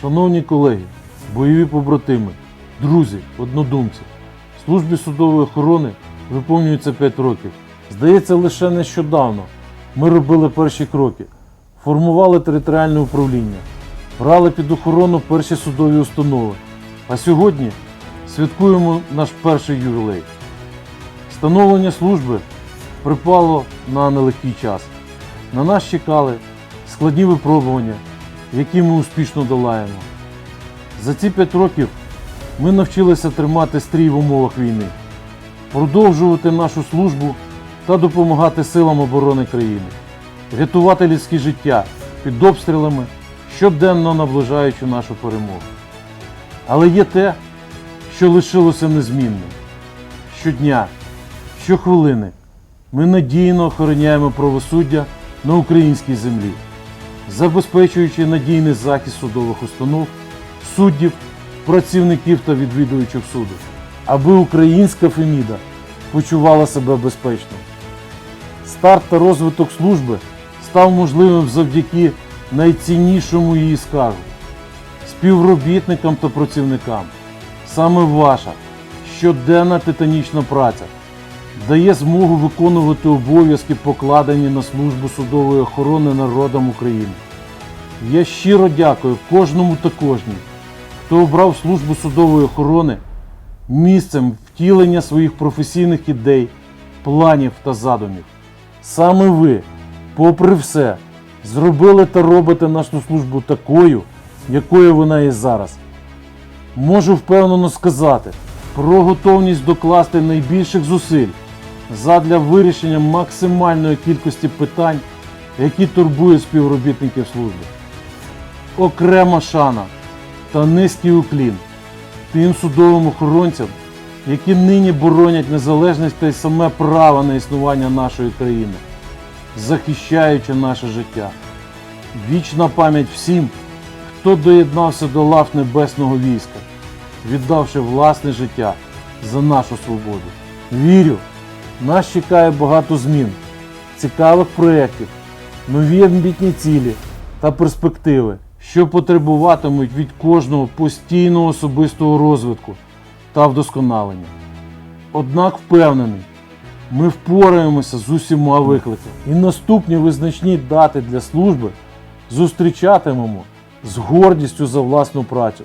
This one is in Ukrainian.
Шановні колеги, бойові побратими, друзі, однодумці, службі судової охорони виповнюється 5 років. Здається, лише нещодавно ми робили перші кроки, формували територіальне управління, брали під охорону перші судові установи. А сьогодні святкуємо наш перший ювілей. Становлення служби припало на нелегкий час. На нас чекали складні випробування, які ми успішно долаємо. За ці п'ять років ми навчилися тримати стрій в умовах війни, продовжувати нашу службу та допомагати силам оборони країни, рятувати людські життя під обстрілами, щоденно наближаючи нашу перемогу. Але є те, що лишилося незмінним. Щодня, щохвилини ми надійно охороняємо правосуддя на українській землі, забезпечуючи надійний захист судових установ, суддів, працівників та відвідувачів суду, аби українська Феміда почувала себе безпечно. Старт та розвиток служби став можливим завдяки найціннішому її скаргу співробітникам та працівникам. Саме ваша щоденна титанічна праця дає змогу виконувати обов'язки, покладені на службу судової охорони народам України. Я щиро дякую кожному та кожній, хто обрав службу судової охорони місцем втілення своїх професійних ідей, планів та задумів. Саме ви, попри все, зробили та робите нашу службу такою, якою вона є зараз. Можу впевнено сказати про готовність докласти найбільших зусиль задля вирішення максимальної кількості питань, які турбують співробітників служби. Окрема шана та низький уклін тим судовим охоронцям, які нині боронять незалежність та й саме право на існування нашої країни, захищаючи наше життя. Вічна пам'ять всім, хто доєднався до лав небесного війська, віддавши власне життя за нашу свободу. Вірю, нас чекає багато змін, цікавих проєктів, нові амбітні цілі та перспективи, що потребуватимуть від кожного постійного особистого розвитку та вдосконалення. Однак впевнений, ми впораємося з усіма викликами і наступні визначні дати для служби зустрічатимемо з гордістю за власну працю